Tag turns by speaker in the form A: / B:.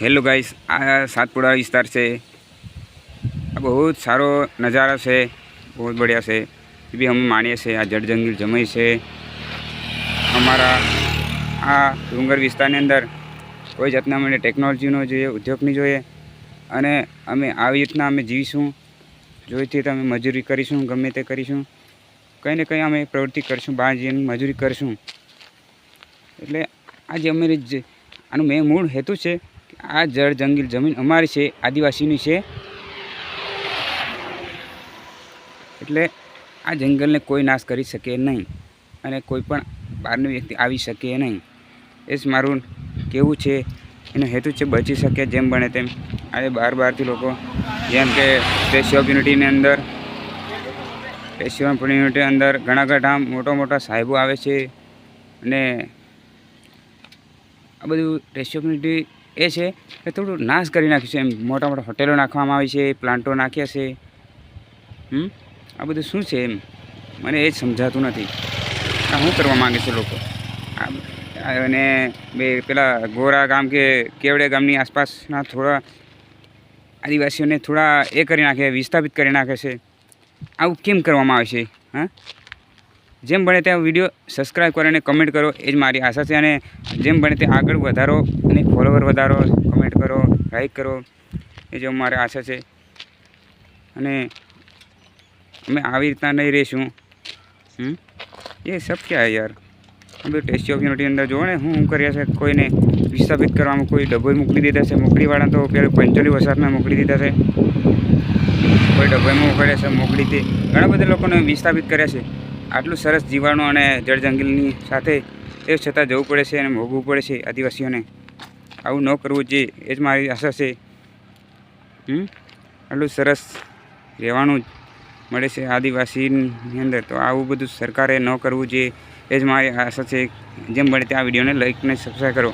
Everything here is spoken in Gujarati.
A: હેલો ગાઈસ આ સાતપુડા વિસ્તાર છે. આ બહુ જ સારો નજારો છે બહુ જ બઢિયા છે. એ બી અમે માણીએ છીએ, આ જળ જંગલ છે. અમારા આ ડુંગર વિસ્તારની અંદર કોઈ જાતના અમને ટેકનોલોજીનો જોઈએ ઉદ્યોગની જોઈએ. અને અમે આવી રીતના અમે જીવીશું. જોઈતી અમે મજૂરી કરીશું, ગમે તે કરીશું. કંઈ ને કંઈ અમે પ્રવૃત્તિ કરીશું, બહાર જઈને મજૂરી કરીશું. એટલે આ જે અમારી જે, આનું મેં મૂળ હેતુ છે આ જળ જંગલ જમીન અમારી છે, આદિવાસીની છે. એટલે આ જંગલને કોઈ નાશ કરી શકે નહીં અને કોઈ પણ બહારનો વ્યક્તિ આવી શકે નહીં. એ જ મારું કેવું છે. એનો હેતુ છે બચી શકે જેમ બને તેમ. આજે બહાર બહારથી લોકો જેમ કે સ્ટેચ્યુ ઓફ યુનિટીની અંદર, સ્ટેચ્યુ ઓફ યુનિટી અંદર ઘણા ઘણા મોટા મોટા સાહેબો આવે છે અને આ બધું સ્ટેચ્યુ ઓફ યુનિટી એ છે કે થોડું નાશ કરી નાખ્યું છે. એમ મોટા મોટા હોટેલો નાખવામાં આવી છે, પ્લાન્ટો નાખ્યા છે. હમ? આ બધું શું છે એમ? મને એ જ સમજાતું નથી. આ શું કરવા માગે છે લોકો? અને બે પેલા ગોરા ગામ કે કેવડે ગામની આસપાસના થોડા આદિવાસીઓને થોડા એ કરી નાખે, વિસ્થાપિત કરી નાખે છે. આવું કેમ કરવામાં આવે છે? હા? જેમ બને ત્યાં વીડિયો સબસ્ક્રાઈબ કરો અને કમેન્ટ કરો, એ જ મારી આશા છે. અને જેમ બને તે આગળ વધારો અને ફોલોવર વધારો કમેન્ટ કરો લાઈક કરો, એ જ મારી આશા છે. અને અમે આવી રીતના નહીં રહીશું. હમ? એ સબ ક્યાં યાર? અમે ટેસ્ટી ઓફ યુનિટી અંદર જુઓ ને, હું શું કર્યા છે કોઈને વિસ્થાપિત કરવામાં કોઈ ડબ્બો મોકલી દીધા છે? મોકલીવાળા તો પેલું પંચોલી વસાતમાં મોકલી દીધા છે. કોઈ ડબ્બાઈમાં મોકલ્યા છે, મોકલી તે ઘણા બધા લોકોને વિસ્થાપિત કર્યા છે. આટલું સરસ જીવાણું અને જળ જંગલની સાથે તે છતાં જવું પડે છે અને ભોગવવું પડે છે આદિવાસીઓને. આવું ન કરવું જોઈએ એ જ મારી આશા છે. આટલું સરસ રહેવાનું મળે છે આદિવાસીની અંદર. તો આવું બધું સરકારે ન કરવું જોઈએ એ જ મારી આશા છે. જેમ બને ત્યાં વિડીયોને લાઈક અને સબસ્ક્રાઈબ કરો.